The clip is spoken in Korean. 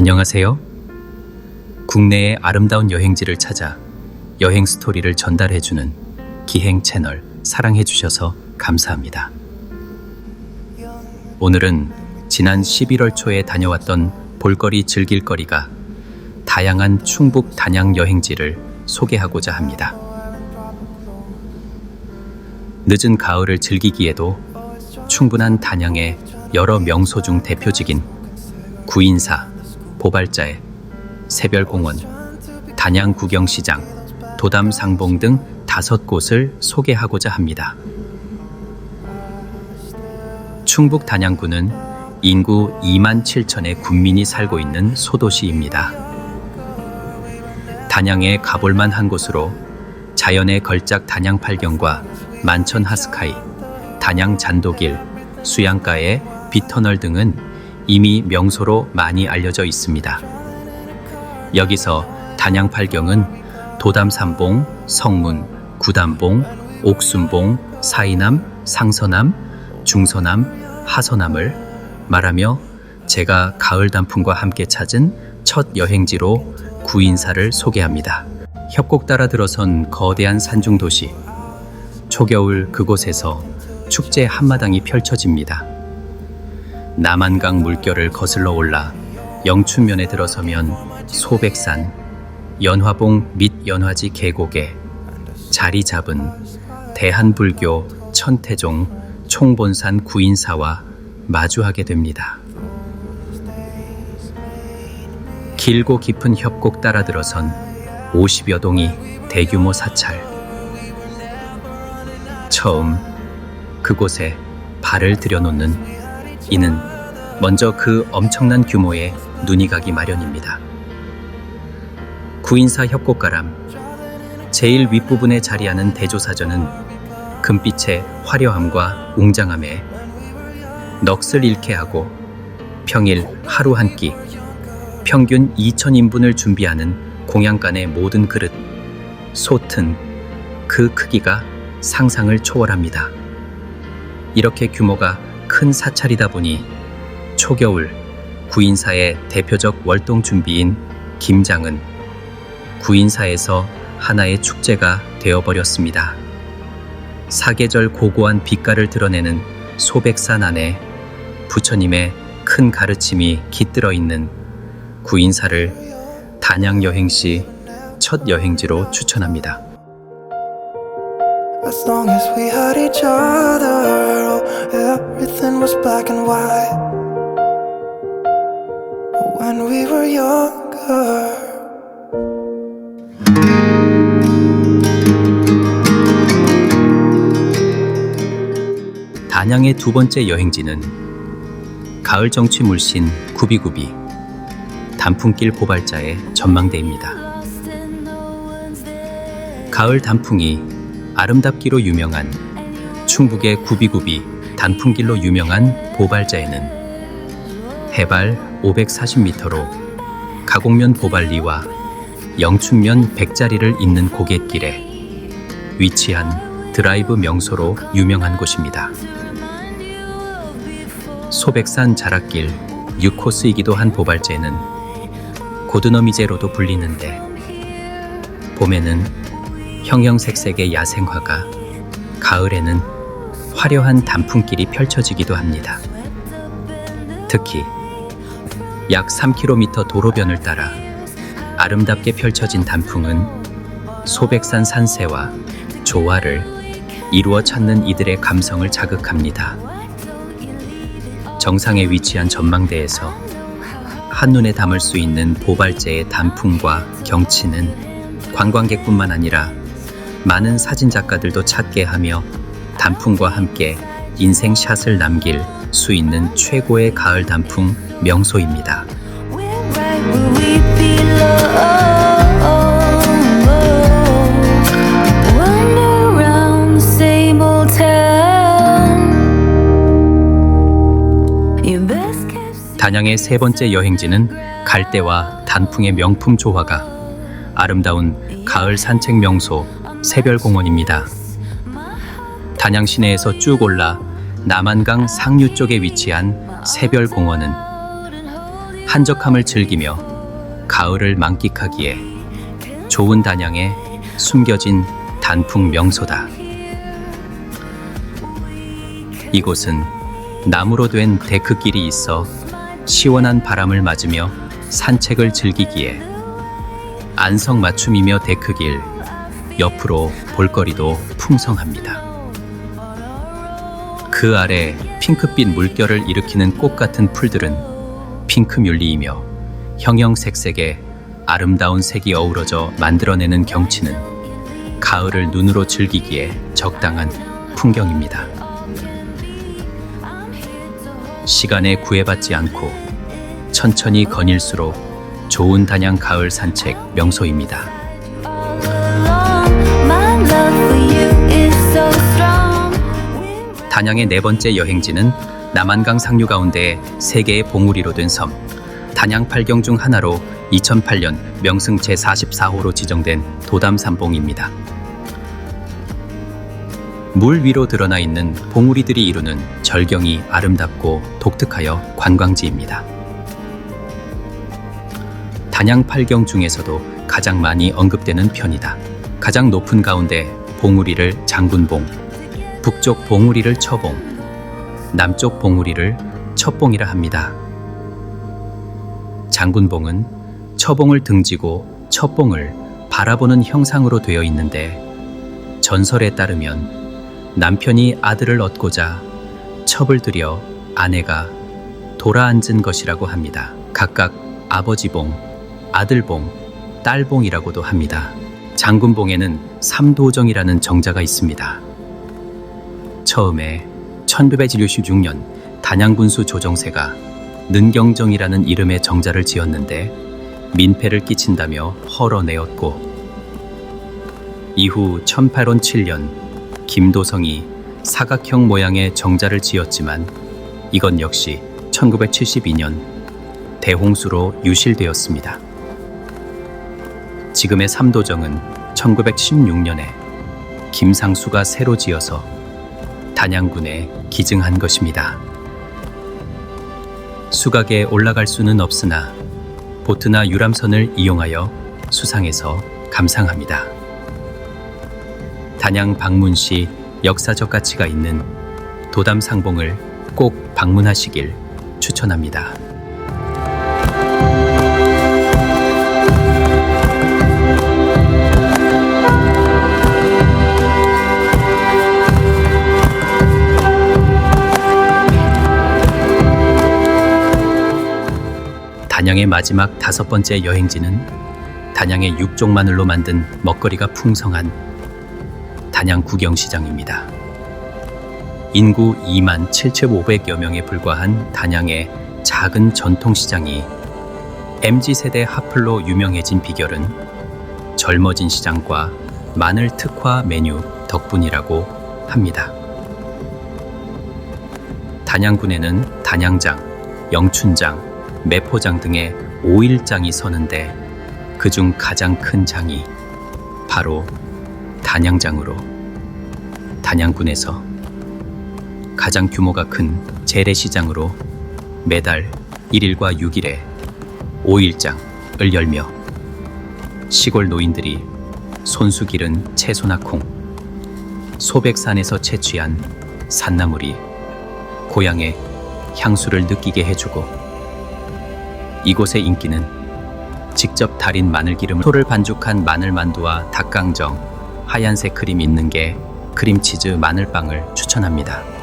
안녕하세요. 국내의 아름다운 여행지를 찾아 여행 스토리를 전달해주는 기행 채널 사랑해주셔서 감사합니다. 오늘은 지난 11월 초에 다녀왔던 볼거리 즐길거리가 다양한 충북 단양 여행지를 소개하고자 합니다. 늦은 가을을 즐기기에도 충분한 단양의 여러 명소 중 대표직인 구인사, 보발자의 새별공원, 단양구경시장, 도담상봉 등 다섯 곳을 소개하고자 합니다. 충북 단양구는 인구 2만 7천의 군민이 살고 있는 소도시입니다. 단양에 가볼만 한 곳으로 자연의 걸작 단양팔경과 만천 하스카이, 단양 잔도길, 수양가의 비터널 등은 이미 명소로 많이 알려져 있습니다. 여기서 단양팔경은 도담삼봉, 성문, 구담봉, 옥순봉, 사이남, 상서남, 중서남, 하서남을 말하며 제가 가을 단풍과 함께 찾은 첫 여행지로 구인사를 소개합니다. 협곡 따라 들어선 거대한 산중 도시. 초겨울 그곳에서 축제 한마당이 펼쳐집니다. 남한강 물결을 거슬러 올라 영춘면에 들어서면 소백산, 연화봉 및 연화지 계곡에 자리 잡은 대한불교 천태종 총본산 구인사와 마주하게 됩니다. 길고 깊은 협곡 따라 들어선 50여 동이 대규모 사찰. 처음 그곳에 발을 들여놓는 이는 먼저 그 엄청난 규모의 눈이 가기 마련입니다. 구인사 협곡가람 제일 윗부분에 자리하는 대조사전은 금빛의 화려함과 웅장함에 넋을 잃게 하고 평일 하루 한 끼, 평균 2,000인분을 준비하는 공양간의 모든 그릇, 솥은 그 크기가 상상을 초월합니다. 이렇게 규모가 큰 사찰이다 보니 초겨울 구인사의 대표적 월동 준비인 김장은 구인사에서 하나의 축제가 되어버렸습니다. 사계절 고고한 빛깔을 드러내는 소백산 안에 부처님의 큰 가르침이 깃들어 있는 구인사를 단양 여행 시 첫 여행지로 추천합니다. As long as we had each other, everything was black and white. When we were younger. 단양의 두 번째 여행지는 가을 정취 물씬 구비구비 단풍길 보발자의 전망대입니다. 가을 단풍이 아름답기로 유명한 충북의 구비구비 단풍길로 유명한 보발자에는 해발 540m로 가곡면 보발리와 영춘면 백자리를 잇는 고갯길에 위치한 드라이브 명소로 유명한 곳입니다. 소백산 자락길 6코스이기도 한 보발제는 고드너미제로도 불리는데 봄에는 형형색색의 야생화가 가을에는 화려한 단풍길이 펼쳐지기도 합니다. 특히 약 3km 도로변을 따라 아름답게 펼쳐진 단풍은 소백산 산세와 조화를 이루어 찾는 이들의 감성을 자극합니다. 정상에 위치한 전망대에서 한눈에 담을 수 있는 보발제의 단풍과 경치는 관광객뿐만 아니라 많은 사진작가들도 찾게 하며 단풍과 함께 인생샷을 남길 수 있는 최고의 가을 단풍 명소입니다. 단양의 세 번째 여행지는 갈대와 단풍의 명품 조화가 아름다운 가을 산책 명소 새별공원입니다. 단양 시내에서 쭉 올라 남한강 상류 쪽에 위치한 새별 공원은 한적함을 즐기며 가을을 만끽하기에 좋은 단양에 숨겨진 단풍 명소다. 이곳은 나무로 된 데크길이 있어 시원한 바람을 맞으며 산책을 즐기기에 안성맞춤이며 데크길 옆으로 볼거리도 풍성합니다. 그 아래 핑크빛 물결을 일으키는 꽃 같은 풀들은 핑크뮬리이며 형형색색의 아름다운 색이 어우러져 만들어내는 경치는 가을을 눈으로 즐기기에 적당한 풍경입니다. 시간에 구애받지 않고 천천히 거닐수록 좋은 단양 가을 산책 명소입니다. 단양의 네 번째 여행지는 남한강 상류 가운데 세 개의 봉우리로 된 섬, 단양 팔경 중 하나로 2008년 명승 제44호로 지정된 도담산봉입니다. 물 위로 드러나 있는 봉우리들이 이루는 절경이 아름답고 독특하여 관광지입니다. 단양 팔경 중에서도 가장 많이 언급되는 편이다. 가장 높은 가운데 봉우리를 장군봉, 북쪽 봉우리를 처봉, 남쪽 봉우리를 첩봉이라 합니다. 장군봉은 처봉을 등지고 첩봉을 바라보는 형상으로 되어 있는데 전설에 따르면 남편이 아들을 얻고자 첩을 들여 아내가 돌아앉은 것이라고 합니다. 각각 아버지봉, 아들봉, 딸봉이라고도 합니다. 장군봉에는 삼도정이라는 정자가 있습니다. 처음에 1966년 단양군수 조정세가 능경정이라는 이름의 정자를 지었는데 민폐를 끼친다며 헐어내었고 이후 1807년 김도성이 사각형 모양의 정자를 지었지만 이건 역시 1972년 대홍수로 유실되었습니다. 지금의 삼도정은 1916년에 김상수가 새로 지어서 단양군에 기증한 것입니다. 수각에 올라갈 수는 없으나 보트나 유람선을 이용하여 수상해서 감상합니다. 단양 방문 시 역사적 가치가 있는 도담상봉을 꼭 방문하시길 추천합니다. 단양의 마지막 다섯 번째 여행지는 단양의 육종 마늘로 만든 먹거리가 풍성한 단양 구경시장입니다. 인구 2만 7,500여 명에 불과한 단양의 작은 전통시장이 MZ세대 핫플로 유명해진 비결은 젊어진 시장과 마늘 특화 메뉴 덕분이라고 합니다. 단양군에는 단양장, 영춘장, 매포장 등의 5일장이 서는데 그중 가장 큰 장이 바로 단양장으로 단양군에서 가장 규모가 큰 재래시장으로 매달 1일과 6일에 5일장을 열며 시골 노인들이 손수 기른 채소나 콩, 소백산에서 채취한 산나물이 고향의 향수를 느끼게 해주고 이곳의 인기는 직접 달인 마늘 기름 소를 반죽한 마늘 만두와 닭강정, 하얀색 크림 있는 게 크림치즈 마늘빵을 추천합니다.